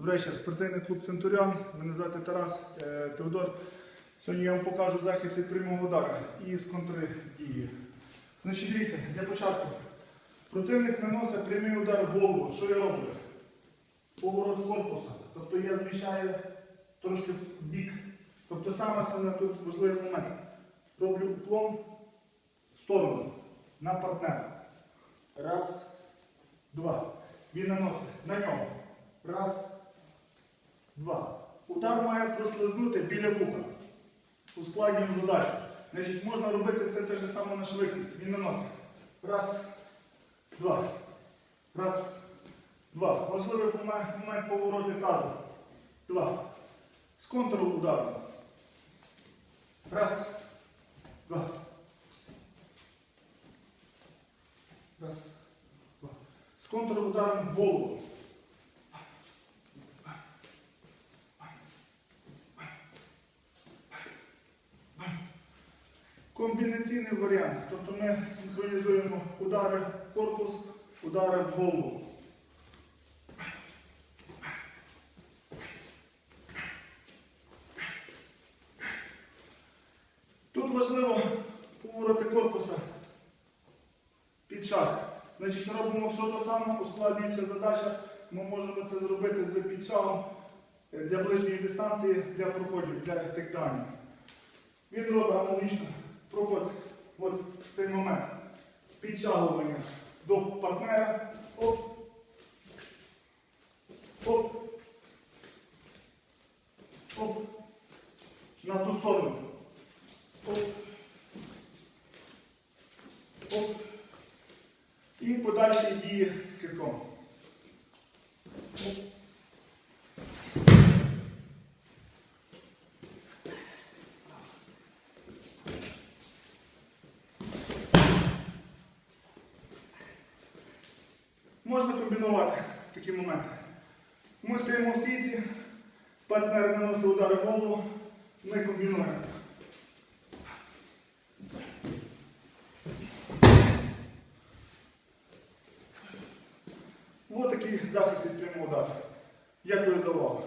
Добрий спортивний клуб Центуріон. Мене звати Тарас е, Теодор. Сьогодні я вам покажу захист від прямого удару і з контрдії. Значить, дивіться, для початку. Противник наносить прямий удар в голову. Що я роблю? Поворот корпуса. Тобто я зміщаю трошки в бік. Тобто саме основне тут важливий момент. Роблю уклон в сторону на партнера. Раз, два. Він наносить на нього. Раз, два. Удар має прослизнути біля вуха. Ускладнюємо задачу. Значить, можна робити це те ж саме на швидкість. Він наносить. Раз, два. Раз, два. Важливий момент, повороти тазу. Два. З контрударом. Раз, два. Раз, два. З контрударом в голову. Комбінаційний варіант. Тобто ми синхронізуємо удари в корпус, удари в голову. Тут важливо повороти корпуса під шаг. Значить, робимо все те саме, ускладнюється задача. Ми можемо це зробити з підшагом е, для ближньої дистанції, для проходів, для тектанів. Він робить аналогічно проход от цей момент підтягування до партнера. Оп. Оп. Оп. На ту сторону. Оп. Оп. І подальші дії з китком. Оп. Можна комбінувати такі моменти. Ми стоїмо в стійці, партнер наносить удари в голову, ми комбінуємо. Ось такий захист від прямого удару. Дякую за увагу.